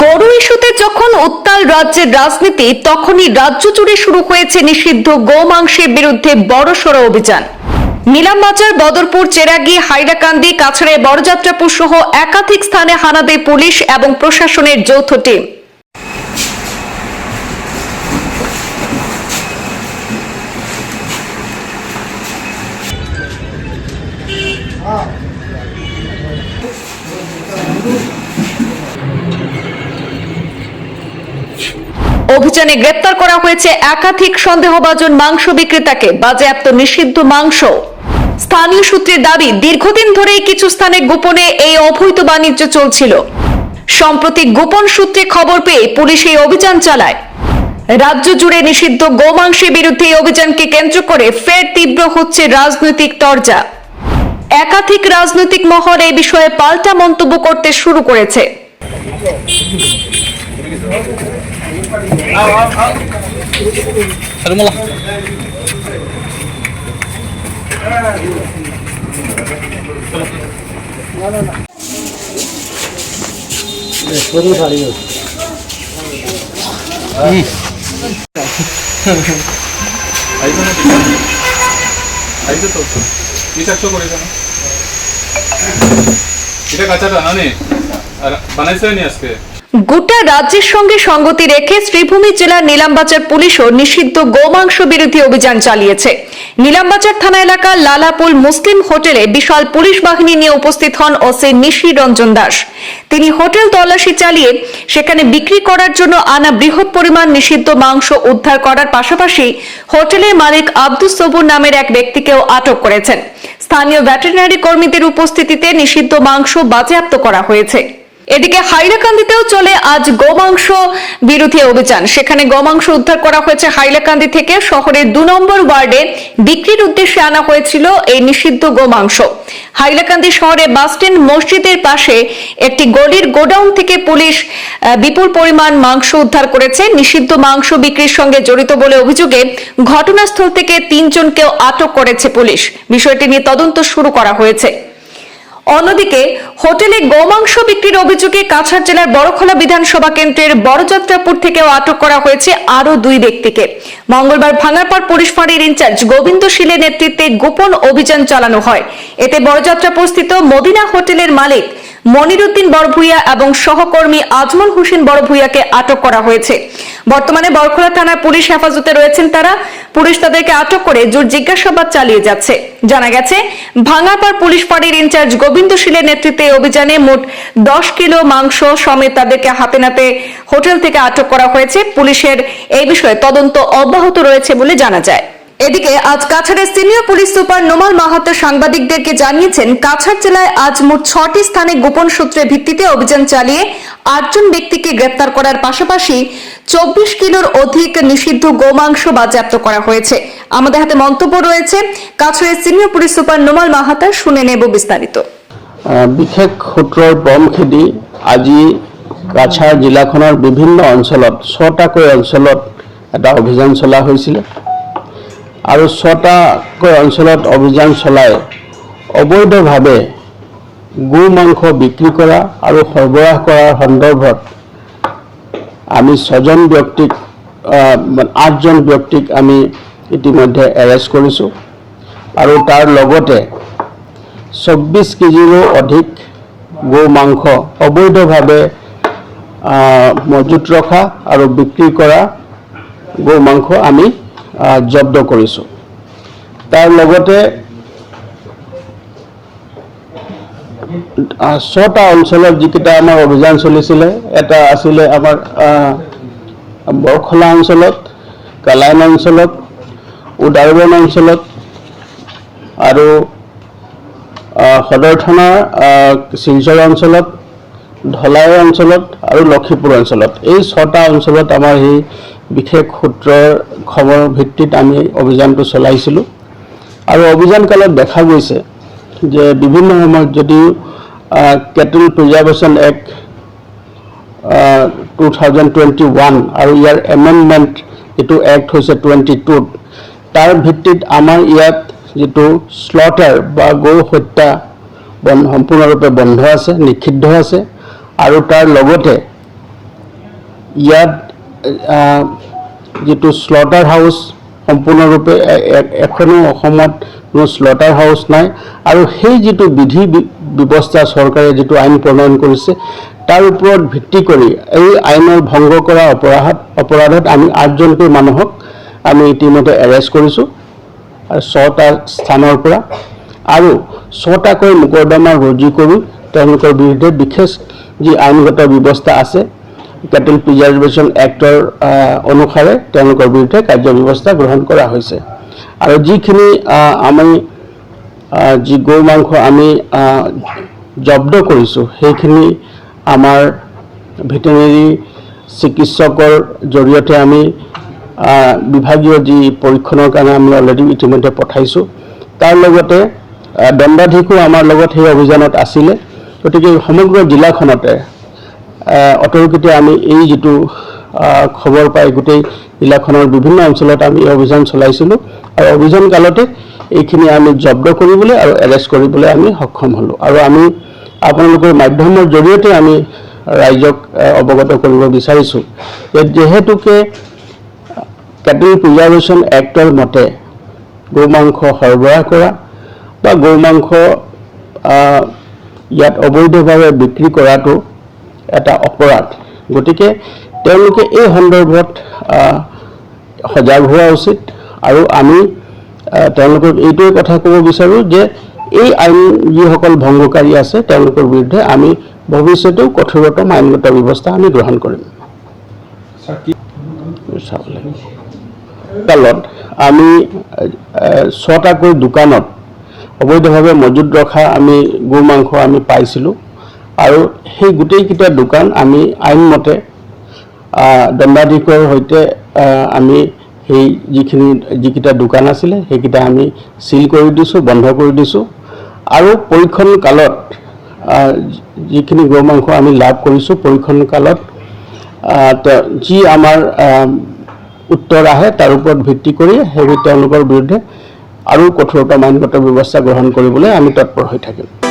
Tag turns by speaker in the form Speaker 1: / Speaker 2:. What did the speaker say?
Speaker 1: গরু ইস্যুতে যখন উত্তাল রাজ্যের রাজনীতি, তখনই রাজ্য জুড়ে শুরু হয়েছে নিষিদ্ধ গোমাংসের বিরুদ্ধে বড়সড় অভিযান। নিলামবাজার, বদরপুর, চেরাগি হাইরাকান্দি কাছড়ে বড়যাত্রাপুর সহ একাধিক স্থানে হানা দেয় পুলিশ এবং প্রশাসনের যৌথ টিম। অভিযানে গ্রেপ্তার করা হয়েছে একাধিক সন্দেহভাজন মাংস বিক্রেতাকে। বাজেয়াপ্ত নিষিদ্ধ মাংস। স্থানীয় সূত্রের দাবি, দীর্ঘদিন ধরেই কিছু স্থানে গোপনে এই অবৈধ বাণিজ্য চলছিল। সম্প্রতি গোপন সূত্রে খবর পেয়ে পুলিশ এই অভিযান চালায়। রাজ্য জুড়ে নিষিদ্ধ গোমাংসের বিরুদ্ধে এই অভিযানকে কেন্দ্র করে ফের তীব্র হচ্ছে রাজনৈতিক তরজা। একাধিক রাজনৈতিক মহল এই বিষয়ে পাল্টা মন্তব্য করতে শুরু করেছে।
Speaker 2: না আইসো তো করে কেন এটা কাঁচাটা না নে আর বানাইছে নি আজকে
Speaker 1: গোটা রাজ্যের সঙ্গে সঙ্গতি রেখে শ্রীভূমি জেলার নিলামবাজার পুলিশও নিষিদ্ধ গোমাংস বিরোধী অভিযান চালিয়েছে। নিলামবাজার থানা এলাকার লালাপুল মুসলিম হোটেলে বিশাল পুলিশ বাহিনী নিয়ে উপস্থিত হন ওসি নিশি রঞ্জন দাস। তিনি হোটেল তল্লাশি চালিয়ে সেখানে বিক্রি করার জন্য আনা বৃহৎ পরিমাণ নিষিদ্ধ মাংস উদ্ধার করার পাশাপাশি হোটেলের মালিক আব্দুস সবুর নামের এক ব্যক্তিকেও আটক করেছেন। স্থানীয় ভেটেরিনারি কর্মীদের উপস্থিতিতে নিষিদ্ধ মাংস বাজেয়াপ্ত করা হয়েছে। এদিকে হাইলাকান্দিতেও চলে আজ গোমাংস বিরোধী অভিযান। সেখানে গোমাংস উদ্ধার করা হয়েছে হাইলাকান্দি থেকে। শহরের দু নম্বর ওয়ার্ডে বিক্রির উদ্দেশ্যে আনা হয়েছিল এই নিষিদ্ধ গোমাংস। হাইলাকান্দি শহরে বাসস্ট্যান্ড মসজিদের পাশে একটি গলির গোডাউন থেকে পুলিশ বিপুল পরিমাণ মাংস উদ্ধার করেছে। নিষিদ্ধ মাংস বিক্রির সঙ্গে জড়িত বলে অভিযোগে ঘটনাস্থল থেকে তিনজনকেও আটক করেছে পুলিশ। বিষয়টি নিয়ে তদন্ত শুরু করা হয়েছে। অন্যদিকে, হোটেলে গোমাংস বিক্রির অভিযোগে কাছাড় জেলার বড়খোলা বিধানসভা কেন্দ্রের বড়যাত্রাপুর থেকেও আটক করা হয়েছে আরও দুই ব্যক্তিকে। মঙ্গলবার ভাঙারপাড় পুলিশ ফাঁড়ির ইনচার্জ গোবিন্দ শীলের নেতৃত্বে গোপন অভিযান চালানো হয়। এতে বড়যাত্রাপুর স্থিত মদিনা হোটেলের মালিক মনিরুদ্দিন বড়ভুইয়া এবং সহকর্মী আজমল হোসেন বড়ভুইয়াকে আটক করা হয়েছে। বর্তমানে বরখোলা থানার পুলিশ হেফাজতে রয়েছেন তারা। পুলিশ তাদেরকে আটক করে জোর জিজ্ঞাসাবাদ চালিয়ে যাচ্ছে। জানা গেছে, ভাঙাপাড় পুলিশ ফাঁড়ির ইনচার্জ গোবিন্দ শীলের নেতৃত্বে অভিযানে মোট দশ কিলো মাংস সমেত তাদেরকে হাতে নাতে হোটেল থেকে আটক করা হয়েছে। পুলিশের এই বিষয়ে তদন্ত অব্যাহত রয়েছে বলে জানা যায়। এদিকে আজ কাছাড়ের senior police super Numal Mahato সাংবাদিকদেরকে জানিয়েছেন, কাছাড় জেলায় আজ মোট ছটি স্থানে গোপন সূত্রের ভিত্তিতে অভিযান চালিয়ে আটজন ব্যক্তিকে গ্রেপ্তার করার পাশাপাশি চব্বিশ কিলোর অধিক নিষিদ্ধ গোমাংস বাজেয়াপ্ত করা হয়েছে। আমাদের হাতে মন্তব্য ৰয়েছে কাছাড়ের সিনিয়র পুলিশ সুপার নোমাল মাহাতার শুনে নেব বিস্তারিত।
Speaker 3: বিশেষ সূত্ৰৰ বম খেদি আজি কাছাৰ জিলাখনৰ বিভিন্ন অঞ্চলত, ছটাকৈ অঞ্চলত এটা অভিযান চলা হৈছিলে। আৰু ছটাকৈ অঞ্চলত অভিযান চলাই অবৈধভাৱে গো মাংস বিক্ৰী কৰা আৰু সৰবৰাহ কৰাৰ সন্দৰ্ভত আমি ছজন ব্যক্তিক আঠজন ব্যক্তিক আমি ইতিমধ্যে এৰেষ্ট কৰিছোঁ। আৰু তাৰ লগতে চৌব্বিছ কেজিৰো অধিক গো মাংস অবৈধভাৱে মজুত ৰখা আৰু বিক্ৰী কৰা গো মাংস আমি জব্দ কৰিছোঁ তাৰ লগতে ছটা অঞ্চলত যিকেইটা আমাৰ অভিযান চলিছিলে, এটা আছিলে আমাৰ বৰখলা অঞ্চলত, কালাইন অঞ্চলত উদাৰবন অঞ্চলত আৰু সদৰ থানাৰ শিলচৰ অঞ্চলত, ধলাই অঞ্চলত আৰু লখিমপুৰ অঞ্চলত। এই ছটা অঞ্চলত আমাৰ সেই বিশেষ সূত্ৰৰ খবৰ ভিত্তিত আমি অভিযানটো চলাইছিলোঁ। আৰু অভিযান কালত দেখা গৈছে যে বিভিন্ন সময়ত যদিও cattle preservation act two thousand twenty one আৰু ইয়াৰ এমেণ্ডমেণ্ট যিটো এক্ট হৈছে টুৱেণ্টি টুত তাৰ ভিত্তিত আমাৰ ইয়াত যিটো শ্লটাৰ বা গৰু হত্যা বন্ধ সম্পূৰ্ণৰূপে বন্ধ আছে, নিষিদ্ধ আছে। আৰু তাৰ লগতে ইয়াত যিটো শ্লটাৰ হাউচ সম্পূৰ্ণৰূপে এখনও অসমত কোনো শ্লটাৰ হাউচ নাই। আৰু সেই যিটো বিধি ব্যৱস্থা চৰকাৰে যিটো আইন প্ৰণয়ন কৰিছে, তাৰ ওপৰত ভিত্তি কৰি এই আইনৰ ভংগ কৰা অপৰাধ অপৰাধত আমি আঠজনকৈ মানুহক আমি ইতিমধ্যে এৰেষ্ট কৰিছোঁ, আৰু ছটা স্থানৰ পৰা। আৰু ছটাকৈ মোকৰ্দমা ৰুজু কৰি তেওঁলোকৰ বিৰুদ্ধে বিশেষ যি আইনগত ব্যৱস্থা আছে কেটেল প্ৰিজাৰ্ভেশ্যন এক্টৰ অনুসাৰে তেওঁলোকৰ বিৰুদ্ধে কাৰ্য ব্যৱস্থা গ্ৰহণ কৰা হৈছে। আৰু যিখিনি আমি যি গৰু মাংস আমি জব্দ কৰিছোঁ, সেইখিনি আমাৰ ভেটেনেৰী চিকিৎসকৰ জৰিয়তে আমি বিভাগীয় যি পৰীক্ষণৰ কাৰণে আমি অলৰেডি ইতিমধ্যে পঠাইছোঁ। তাৰ লগতে দণ্ডাধীশো আমাৰ লগত সেই অভিযানত আছিলে। গতিকে সমগ্ৰ জিলাখনতে আহ, আমি এই যিটো খবৰ পাই গোটেই জিলাখনৰ বিভিন্ন অঞ্চলত আমি এই অভিযান চলাইছিলোঁ। আৰু অভিযান কালতে এইখিনি আমি জব্দ কৰিবলৈ আৰু এৰেষ্ট কৰিবলৈ আমি সক্ষম হ'লোঁ। আৰু আমি আপোনালোকৰ মাধ্যমৰ জৰিয়তে আমি ৰাইজক অৱগত কৰিব বিচাৰিছোঁ। যিহেতুকে কেটেল প্ৰিজাৰ্ভেশ্যন এক্টৰ মতে গৰু মাংস সৰবৰাহ কৰা বা গৰু মাংস ইয়াত অবৈধভাৱে বিক্ৰী কৰাটো এটা অপৰাধ। গতিকে তেওঁলোকে এই সন্দৰ্ভত সজাগ হোৱা উচিত আৰু আমি তেওঁলোকক এইটোৱে কথা ক'ব বিচাৰোঁ যে এই আইন যিসকল ভংগকাৰী আছে তেওঁলোকৰ বিৰুদ্ধে আমি ভৱিষ্যতেও কঠোৰতম আইনগত ব্যৱস্থা আমি গ্ৰহণ কৰিম। কালত আমি ছটাকৈ দোকানত অবৈধভাৱে মজুত ৰখা আমি গো মাংস আমি পাইছিলোঁ। আৰু সেই গোটেইকেইটা দোকান আমি আইনমতে দণ্ডাধীশৰ সৈতে আমি সেই যিখিনি, যিকেইটা দোকান আছিলে, সেইকেইটা আমি চিল কৰি দিছোঁ, বন্ধ কৰি দিছোঁ। আৰু পৰীক্ষণ কালত যিখিনি গো মাংস আমি লাভ কৰিছোঁ, পৰীক্ষণ কালত যি আমাৰ উত্তৰ আহে, তাৰ ওপৰত ভিত্তি কৰি সেইবোৰ তেওঁলোকৰ বিৰুদ্ধে আৰু কঠোৰতম আইনগত ব্যৱস্থা গ্ৰহণ কৰিবলৈ আমি তৎপৰ হৈ থাকিম।